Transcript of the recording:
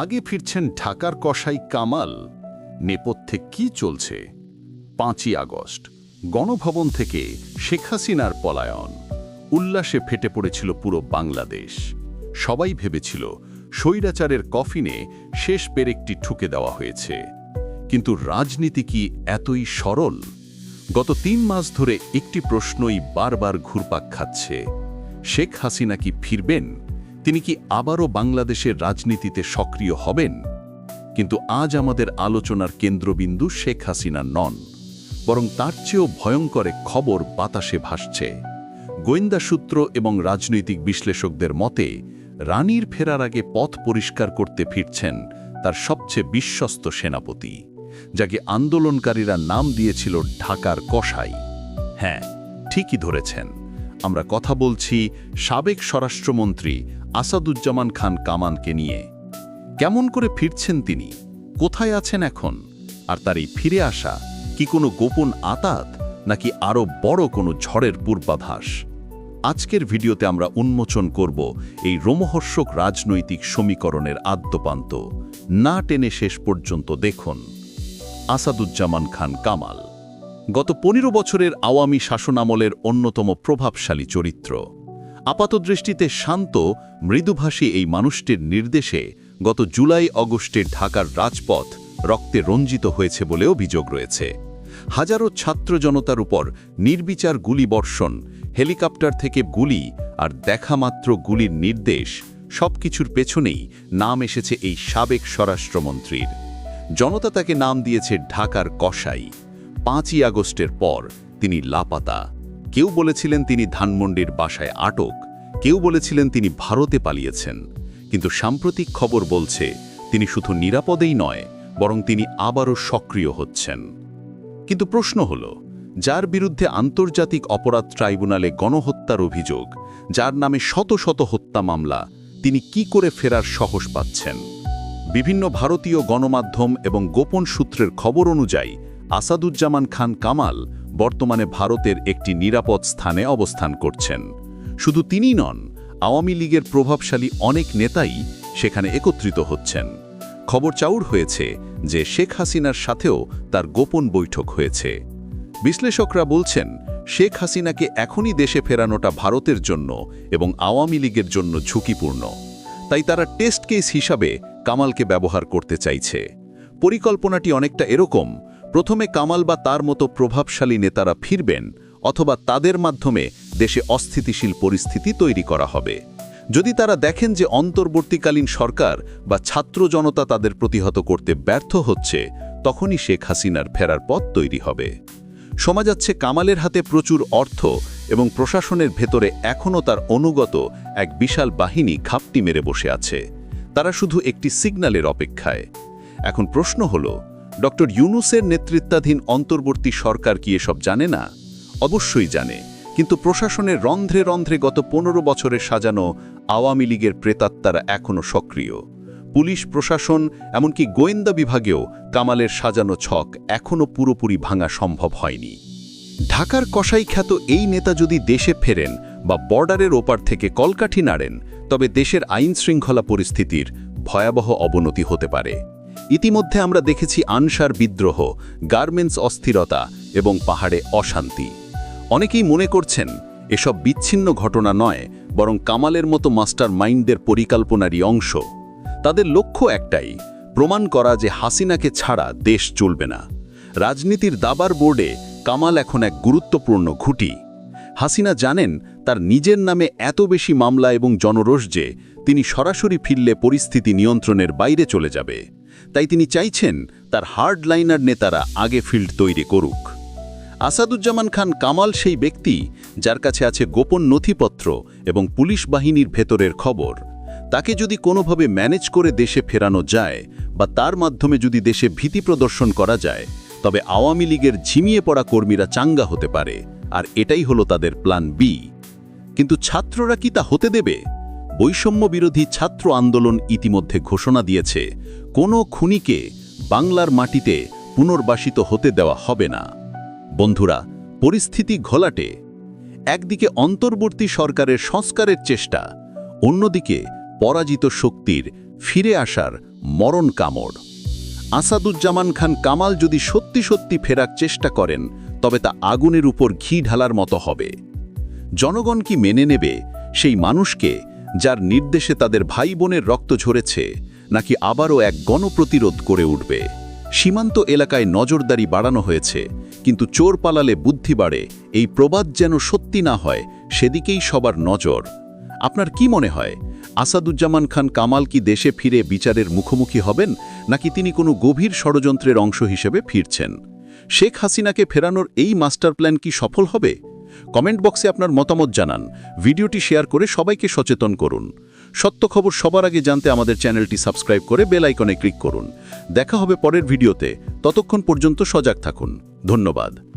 আগে ফিরছেন ঢাকার কসাই কামাল। নেপথ্যে কি চলছে? পাঁচই আগস্ট, গণভবন থেকে শেখ হাসিনার পলায়ন। উল্লাসে ফেটে পড়েছিল পুরো বাংলাদেশ। সবাই ভেবেছিল স্বৈরাচারের কফিনে শেষ পেরেকটি ঠুকে দেওয়া হয়েছে। কিন্তু রাজনীতি কি এতই সরল? গত তিন মাস ধরে একটি প্রশ্নই বারবার ঘুরপাক খাচ্ছে। শেখ হাসিনা কি ফিরবেন? তিনি কি আবারও বাংলাদেশের রাজনীতিতে সক্রিয় হবেন? কিন্তু আজ আমাদের আলোচনার কেন্দ্রবিন্দু শেখ হাসিনা নন, বরং তার চেয়েও ভয়ঙ্কর এক খবর বাতাসে ভাসছে। গোয়েন্দা সূত্র এবং রাজনৈতিক বিশ্লেষকদের মতে, রানীর ফেরার আগে পথ পরিষ্কার করতে ফিরছেন তার সবচেয়ে বিশ্বস্ত সেনাপতি, যাকে আন্দোলনকারীরা নাম দিয়েছিল ঢাকার কসাই। হ্যাঁ ঠিকই ধরেছেন। আমরা কথা বলছি সাবেক স্বরাষ্ট্রমন্ত্রী আসাদুজ্জামান খান কামানকে নিয়ে। কেমন করে ফিরছেন তিনি? কোথায় আছেন এখন? আর তার এই ফিরে আসা কি কোনো গোপন আতাত, নাকি আরও বড় কোনো ঝড়ের পূর্বাভাস? আজকের ভিডিওতে আমরা উন্মোচন করব এই রোমহর্ষক রাজনৈতিক সমীকরণের আদ্যপান্ত। না টেনে শেষ পর্যন্ত দেখুন। আসাদুজ্জামান খান কামাল। গত পনেরো বছরের আওয়ামী শাসনামলের অন্যতম প্রভাবশালী চরিত্র। আপাতদৃষ্টিতে শান্ত, মৃদুভাষী এই মানুষটির নির্দেশে গত জুলাই অগস্টে ঢাকার রাজপথ রক্তে রঞ্জিত হয়েছে বলে অভিযোগ রয়েছে। হাজারো ছাত্র জনতার উপর নির্বিচার গুলি বর্ষণ, হেলিকপ্টার থেকে গুলি আর দেখামাত্র গুলির নির্দেশ, সবকিছুর পেছনেই নাম এসেছে এই সাবেক স্বরাষ্ট্রমন্ত্রীর। জনতা তাকে নাম দিয়েছে ঢাকার কসাই। পাঁচই আগস্টের পর তিনি লাপাতা। কেউ বলেছিলেন তিনি ধানমন্ডির বাসায় আটক, কেউ বলেছিলেন তিনি ভারতে পালিয়েছেন। কিন্তু সাম্প্রতিক খবর বলছে, তিনি শুধু নিরাপদেই নয়, বরং তিনি আবারও সক্রিয় হচ্ছেন। কিন্তু প্রশ্ন হল, যার বিরুদ্ধে আন্তর্জাতিক অপরাধ ট্রাইব্যুনালে গণহত্যার অভিযোগ, যার নামে শত শত হত্যা মামলা, তিনি কি করে ফেরার সাহস পাচ্ছেন? বিভিন্ন ভারতীয় গণমাধ্যম এবং গোপন সূত্রের খবর অনুযায়ী, আসাদুজ্জামান খান কামাল বর্তমানে ভারতের একটি নিরাপদ স্থানে অবস্থান করছেন। শুধু তিনি নন, আওয়ামী লীগের প্রভাবশালী অনেক নেতাই সেখানে একত্রিত হচ্ছেন। খবর চাউর হয়েছে যে শেখ হাসিনার সাথেও তার গোপন বৈঠক হয়েছে। বিশ্লেষকরা বলছেন, শেখ হাসিনাকে এখনই দেশে ফেরানোটা ভারতের জন্য এবং আওয়ামী লীগের জন্য ঝুঁকিপূর্ণ। তাই তারা টেস্ট কেস হিসাবে কামালকে ব্যবহার করতে চাইছে। পরিকল্পনাটি অনেকটা এরকম প্রথমে কামাল বা তার মতো প্রভাবশালী নেতারা ফিরবেন অথবা তাদের মাধ্যমে দেশে অস্থিতিশীল পরিস্থিতি তৈরি করা হবে। যদি তারা দেখেন যে অন্তর্বর্তীকালীন সরকার বা ছাত্র জনতা তাদের প্রতিহত করতে ব্যর্থ হচ্ছে, তখনই শেখ হাসিনার ফেরার পথ তৈরি হবে। শোনা যাচ্ছে কামালের হাতে প্রচুর অর্থ এবং প্রশাসনের ভেতরে এখনও তার অনুগত এক বিশাল বাহিনী ঘাপটি মেরে বসে আছে। তারা শুধু একটি সিগন্যালের অপেক্ষায়। এখন প্রশ্ন হল ডক্টর ইউনুসের নেতৃত্বাধীন অন্তর্বর্তী সরকার কি এসব জানে না? অবশ্যই জানে। কিন্তু প্রশাসনের রন্ধ্রে রন্ধ্রে গত পনেরো বছরে সাজানো আওয়ামী লীগের প্রেতাত্মারা এখনও সক্রিয়। পুলিশ প্রশাসন, এমনকি গোয়েন্দা বিভাগেও কামালের সাজানো ছক এখনও পুরোপুরি ভাঙা সম্ভব হয়নি। ঢাকার কসাই খ্যাত এই নেতা যদি দেশে ফেরেন বা বর্ডারের ওপার থেকে কলকাঠি নাড়েন, তবে দেশের আইন শৃঙ্খলা পরিস্থিতির ভয়াবহ অবনতি হতে পারে। ইতিমধ্যে আমরা দেখেছি আনসার বিদ্রোহ, গার্মেন্টস অস্থিরতা এবং পাহাড়ে অশান্তি। অনেকেই মনে করছেন, এসব বিচ্ছিন্ন ঘটনা নয়, বরং কামালের মতো মাস্টার মাইন্ডদের পরিকল্পনারই অংশ। তাদের লক্ষ্য একটাই, প্রমাণ করা যে হাসিনাকে ছাড়া দেশ চলবে না। রাজনীতির দাবার বোর্ডে কামাল এখন এক গুরুত্বপূর্ণ ঘুঁটি হাসিনা জানেন, তার নিজের নামে এত বেশি মামলা এবং জনরোষ যে তিনি সরাসরি ফিরলে পরিস্থিতি নিয়ন্ত্রণের বাইরে চলে যাবে। তাই তিনি চাইছেন তার হার্ডলাইনার নেতারা আগে ফিল্ড তৈরি করুক। আসাদুজ্জামান খান কামাল সেই ব্যক্তি যার কাছে আছে গোপন নথিপত্র এবং পুলিশ বাহিনীর ভেতরের খবর। তাকে যদি কোনোভাবে ম্যানেজ করে দেশে ফেরানো যায় বা তার মাধ্যমে যদি দেশে ভীতি প্রদর্শন করা যায়, তবে আওয়ামী লীগের ঝিমিয়ে পড়া কর্মীরা চাঙ্গা হতে পারে, আর এটাই হলো তাদের প্ল্যান বি। কিন্তু ছাত্ররা কি তা হতে দেবে? বৈষম্য বিরোধী ছাত্র আন্দোলন ইতিমধ্যে ঘোষণা দিয়েছে, কোনো খুনিকে বাংলার মাটিতে পুনর্বাসিত হতে দেওয়া হবে না। বন্ধুরা, পরিস্থিতি ঘোলাটে। একদিকে অন্তর্বর্তী সরকারের সংস্কারের চেষ্টা, অন্যদিকে পরাজিত শক্তির ফিরে আসার মরণ কামড়। আসাদুজ্জামান খান কামাল যদি সত্যি সত্যি ফেরার চেষ্টা করেন, তবে তা আগুনের উপর ঘি ঢালার মতো হবে। জনগণ কি মেনে নেবে সেই মানুষকে যার নির্দেশে তাদের ভাই বোনের রক্ত ঝরেছে, নাকি আবারও এক গণপ্রতিরোধ করে উঠবে। সীমান্ত এলাকায় নজরদারি বাড়ানো হয়েছে, কিন্তু চোর পালালে বুদ্ধি বাড়ে, এই প্রবাদ যেন সত্যি না হয়, সেদিকেই সবার নজর। আপনার কি মনে হয়, আসাদুজ্জামান খান কামাল কি দেশে ফিরে বিচারের মুখোমুখি হবেন, নাকি তিনি কোনো গভীর ষড়যন্ত্রের অংশ হিসেবে ফিরছেন? শেখ হাসিনাকে ফেরানোর এই মাস্টার প্ল্যান কি সফল হবে? কমেন্ট বক্সে আপনার মতামত জানান। ভিডিওটি শেয়ার করে সবাইকে সচেতন করুন। সত্য খবর সবার আগে জানতে আমাদের চ্যানেলটি সাবস্ক্রাইব করে বেল আইকনে ক্লিক করুন। দেখা হবে পরের ভিডিওতে। ততক্ষণ পর্যন্ত সজাগ থাকুন। ধন্যবাদ।